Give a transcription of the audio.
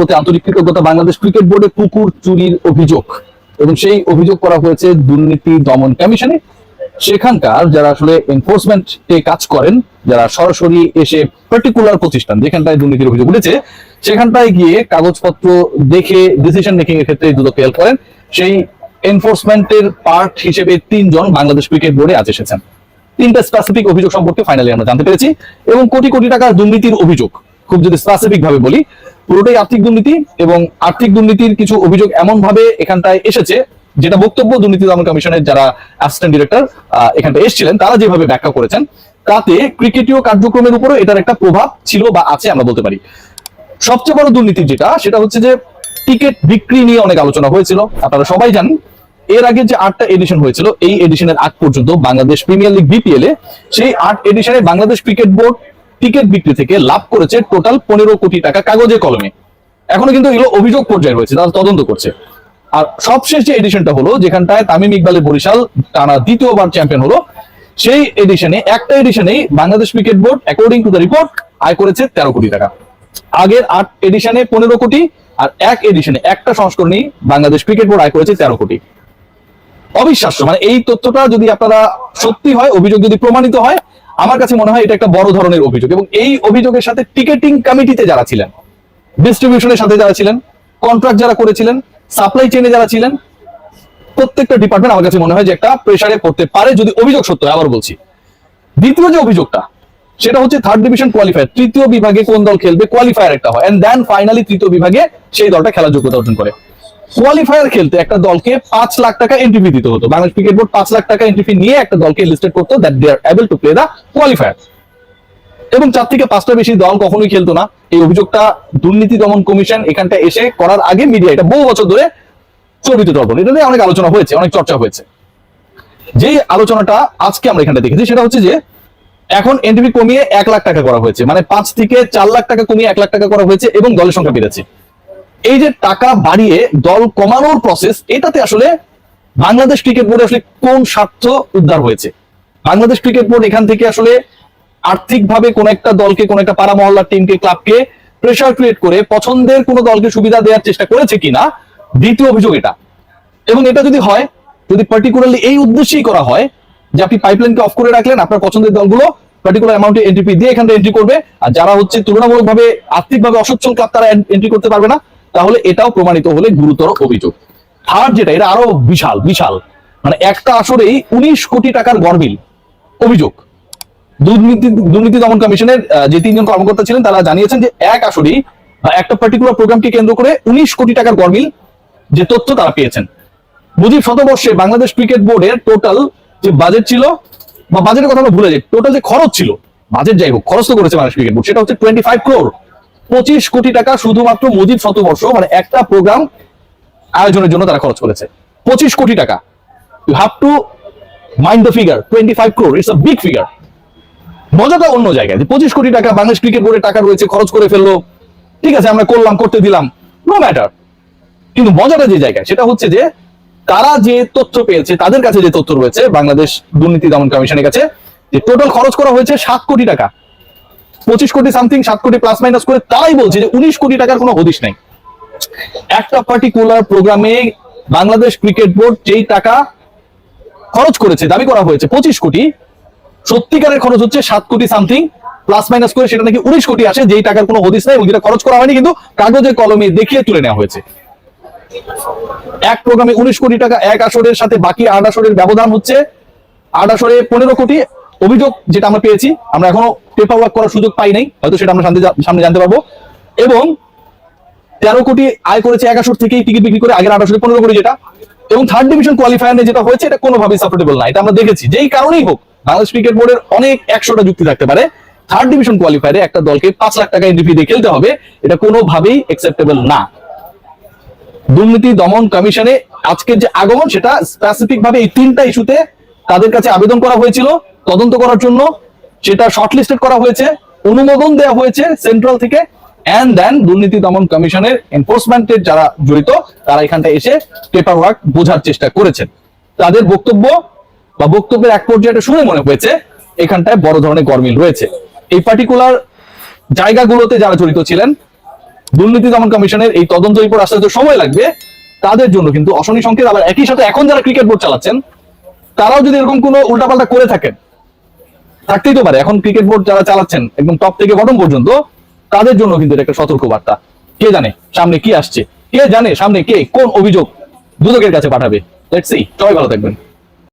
প্রতি আন্তরিক কৃতজ্ঞতা, বাংলাদেশ ক্রিকেট বোর্ডে কুকুর চুরির অভিযোগ। এবং সেই অভিযোগ করা হয়েছে দুর্নীতি দমন কমিশনে। সেখানকার যারা আসলে এনফোর্সমেন্টে কাজ করেন, যারা সরাসরি এসে পার্টিকুলার প্রতিষ্ঠান, যেখানটায় দুর্নীতির অভিযোগ উঠেছে, সেখানটায় গিয়ে কাগজপত্র দেখে ডিসিশন মেকিং এর ক্ষেত্রে দুদক হেল্প করেন। সেই এনফোর্সমেন্টের পার্ট হিসেবে তিনজন বাংলাদেশ ক্রিকেট বোর্ডে আজ এসেছেন। তিনটা স্পেসিফিক অভিযোগ সম্পর্কে ফাইনালি আমরা জানতে পেরেছি। এবং কোটি কোটি টাকার দুর্নীতির অভিযোগ। খুব যদি স্পেসিফিক ভাবে বলি পুরোটাই আর্থিক দুর্নীতি এবং আর্থিক দুর্নীতির কিছু অভিযোগ এমন ভাবে এখানটায় এসেছে, যেটা বক্তব্য দুর্নীতি দমন কমিশনের যারা অ্যাসিস্ট্যান্ট ডিরেক্টর এখানটায় এসেছিলেন, তারা যেভাবে ব্যাখ্যা করেছেন, তাতে ক্রিকেটীয় কার্যক্রমের উপরও এটার একটা প্রভাব ছিল বা আছে আমরা বলতে পারি। সবচেয়ে বড় দুর্নীতি যেটা, সেটা হচ্ছে যে টিকিট বিক্রি নিয়ে অনেক আলোচনা হয়েছিল, আপনারা সবাই জানেন। এর আগে যে আটটা এডিশন হয়েছিল, এই এডিশনের আগ পর্যন্ত বাংলাদেশ প্রিমিয়ার লিগ বিপিএল এ, সেই আট এডিশনে বাংলাদেশ ক্রিকেট বোর্ড টিকিট বিক্রি থেকে লাভ করেছে টোটাল পনেরো কোটি টাকা কাগজে কলমে। এখনও কিন্তু এগুলো অভিযোগ পর্যায়ে রয়েছে, তারা তদন্ত করছে। আর সবশেষ যে এডিশনটা হলো, যেখানটায় তামিম ইকবালের বরিশাল টানা দ্বিতীয়বার চ্যাম্পিয়ন হলো, সেই এডিশনে একটা এডিশনেই Bangladesh cricket board according to the report আয় করেছে তেরো কোটি টাকা। আগের আট এডিশনে পনেরো কোটি, আর এক এডিশনে একটা সংস্করণে বাংলাদেশ ক্রিকেট বোর্ড আয় করেছে তেরো কোটি। অবিশ্বাস্য মানে এই তথ্যটা যদি আপনারা সত্যি হয়, অভিযোগ যদি প্রমাণিত হয় আমার কাছে মনে হয় এটা একটা বড় ধরনের অভিযোগ। এবং এই অভিযোগের সাথে টিকেটিং কমিটিতে যারা ছিলেন ডিস্ট্রিবিউশনের সাথে যারা ছিলেন কন্ট্রাক্ট যারা করেছিলেন সাপ্লাই চেইনে যারা ছিলেন, প্রত্যেকটা ডিপার্টমেন্ট আমার কাছে মনে হয় যে একটা প্রেসারে পড়তে পারে যদি অভিযোগ সত্য আবার বলছি। দ্বিতীয় যে অভিযোগটা, সেটা হচ্ছে থার্ড ডিভিশন কোয়ালিফায়ার তৃতীয় বিভাগে কোন দল খেলবে কোয়ালিফায়ার একটা হয় এন্ড দেন ফাইনালি তৃতীয় বিভাগে সেই দলটা খেলার যোগ্যতা অর্জন করে। কোয়ালিফায়ার খেলতে একটা দলকে পাঁচ লাখ টাকা এন্ট্রি ফি দিতে হতো। বাংলাদেশ ক্রিকেট বোর্ড পাঁচ লাখ টাকা এন্ট্রি ফি নিয়ে একটা দলকে লিস্টেড করতো that they are able to play the qualifier এবং চার থেকে পাঁচটা বেশি দল কখনোই খেলতো না। এই অভিযোগটা দুর্নীতি দমন কমিশন এখানটা এসে করার আগে মিডিয়া এটা বহু বছর ধরে চর্বিত দর্পণ এটা নিয়ে অনেক আলোচনা হয়েছে, অনেক চর্চা হয়েছে। যে আলোচনাটা আজকে আমরা এখানটা দেখেছি সেটা হচ্ছে যে এখন এনটিভি কমিয়ে এক লাখ টাকা করা হয়েছে। মানে পাঁচ থেকে চার লাখ টাকা কমিয়ে এক লাখ টাকা করা হয়েছে এবং দলের সংখ্যা বেড়েছে। এই যে টাকা বাড়িয়ে দল কমানোর প্রসেস এটাতে আসলে বাংলাদেশ ক্রিকেট বোর্ডে আসলে কোন স্বার্থ উদ্ধার হয়েছে? বাংলাদেশ ক্রিকেট বোর্ড এখান থেকে আসলে আর্থিকভাবে কোন একটা দলকে, কোন একটা পাড়া মহল্লার টিমকে ক্লাবকে প্রেসার ক্রিয়েট করে পছন্দের কোন দলকে সুবিধা দেওয়ার চেষ্টা করেছে কিনা, দ্বিতীয় অভিযোগ এটা। এবং এটা যদি হয়, যদি পার্টিকুলারলি এই উদ্দেশ্যেই করা হয় যে আপনি পাইপলাইনকে অফ করে রাখলেন, আপনার পছন্দের দলগুলো পার্টিকুলার অ্যামাউন্টে এন্ট্রি দিয়ে এখানে এন্ট্রি করবে, আর যারা হচ্ছে তুলনামূলকভাবে আর্থিকভাবে অসচ্ছল ক্লাব তারা এন্ট্রি করতে পারবে না তাহলে এটাও প্রমাণিত হলে গুরুতর অভিযোগ। থার্ড যেটা, এটা আরও বিশাল বিশাল। মানে একটা আসরেই উনিশ কোটি টাকার গরমিল অভিযোগ। দুর্নীতি দুর্নীতি দমন কমিশনের যে তিনজন কর্মকর্তা ছিলেন, তারা জানিয়েছেন যে এক আসরেই একটা পার্টিকুলার প্রোগ্রামকে কেন্দ্র করে উনিশ কোটি টাকার গরমিল যে তথ্য তারা পেয়েছেন। মুজিব শতবর্ষে বাংলাদেশ ক্রিকেট বোর্ডের টোটাল যে বাজেট ছিল, বা বাজেটের কথা ভুলে যাই টোটাল যে খরচ ছিল বাজেট যাই হোক, খরচ তো করেছে বাংলাদেশ ক্রিকেট বোর্ড, সেটা হচ্ছে টোয়েন্টি ফাইভ ক্রোর পঁচিশ কোটি টাকা শুধুমাত্র মুজিব শতবর্ষ মানে একটা প্রোগ্রাম আয়োজনের জন্য তারা খরচ করেছে। পঁচিশ কোটি টাকা। You have to mind the figure twenty five crore it's a big figure মজাটা অন্য জায়গায়। যে পঁচিশ কোটি টাকা বাংলাদেশ ক্রিকেট বোর্ডের টাকা রয়েছে, খরচ করে ফেলল। ঠিক আছে, আমরা করলাম, করতে দিলাম। নো ম্যাটার কিন্তু মজাটা যে জায়গায়, সেটা হচ্ছে যে তারা যে তথ্য পেয়েছে, তাদের কাছে যে তথ্য রয়েছে, বাংলাদেশ দুর্নীতি দমন কমিশনের কাছে, যে টোটাল খরচ করা হয়েছে সাত কোটি টাকা। পঁচিশ কোটি সামথিং সাত কোটি প্লাস মাইনাস করে তারাই বলছে যে উনিশ কোটি টাকার কোনো হদিশ নাই। একটা পার্টিকুলার প্রোগ্রামে বাংলাদেশ ক্রিকেট বোর্ড যেই টাকা খরচ করেছে, দাবি করা হয়েছে, পঁচিশ কোটি, সত্যিকারের খরচ হচ্ছে সাত কোটি সামথিং প্লাস মাইনাস করে সেটা নাকি উনিশ কোটি আসে যেই টাকার কোনো হদিস নাই এবং যেটা খরচ করা হয়নি কিন্তু কাগজে কলমে দেখিয়ে তুলে নেওয়া হয়েছে। এক প্রোগ্রামে উনিশ কোটি টাকা, এক আসরের সাথে বাকি আট আসরের ব্যবধান হচ্ছে, আট আসরে পনেরো কোটি অভিযোগ যেটা আমরা পেয়েছি, আমরা এখনও পেপার ওয়ার্ক করার সুযোগ পাই নাই, হয়তো সেটা আমরা সামনে জানতে পারব। এবং তেরো কোটি আয় করেছে এক আসর থেকেই টিকিট বিক্রি করে আগের আসরে পনেরো কোটি যেটা। এবং থার্ড ডিভিশন কোয়ালিফায়ারে যেটা হয়েছে, এটা কোনোভাবেই সাপোর্টেবল না। এটা আমরা দেখেছি। যেই কারণেই হোক, বাংলাদেশ ক্রিকেট বোর্ডের অনেক একশোটা যুক্তি থাকতে পারে। থার্ড ডিভিশন কোয়ালিফায়ারে একটা দলকে পাঁচ লাখ টাকা এন্ট্রি ফি দিয়ে খেলতে হবে, এটা কোনোভাবেই অ্যাকসেপ্টেবল না। দুর্নীতি দমন কমিশনে আজকের যে আগমন, সেটা স্পেসিফিক ভাবে এই তিনটা ইস্যুতে তাদের কাছে আবেদন করা হয়েছিল। তদন্ত করার জন্য সেটা শর্টলিস্টেড করা হয়েছে, অনুমোদন দেওয়া হয়েছে সেন্ট্রাল থেকে অ্যান্ড দেন দুর্নীতি দমন কমিশনের এনফোর্সমেন্টের যারা জড়িত, তারা এখানটা এসে পেপার ওয়ার্ক বোঝার চেষ্টা করেছেন। তাদের বক্তব্য বা বক্তব্যের এক পর্যায়ে শুনে মনে হয়েছে, এখানটায় বড় ধরনের গরমিল রয়েছে। এই পার্টিকুলার জায়গাগুলোতে যারা জড়িত ছিলেন, দুর্নীতি দমন কমিশনের এই তদন্ত রিপোর্ট আসতে সময় লাগবে, তাদের জন্য কিন্তু অশনি সংকেত। আবার একই সাথে এখন যারা ক্রিকেট বোর্ড চালাচ্ছেন, তারাও যদি এরকম কোনো উল্টাপাল্টা করে থাকেন থাকতেই তো পারে। এখন ক্রিকেট বোর্ড যারা চালাচ্ছেন, একদম টপ থেকে বটম পর্যন্ত, তাদের জন্য কিন্তু এটা একটা সতর্ক বার্তা কে জানে সামনে কি আসছে? কে জানে সামনে কে কোন অভিযোগ দুদকের কাছে পাঠাবে? লেটস সবাই ভালো থাকবেন।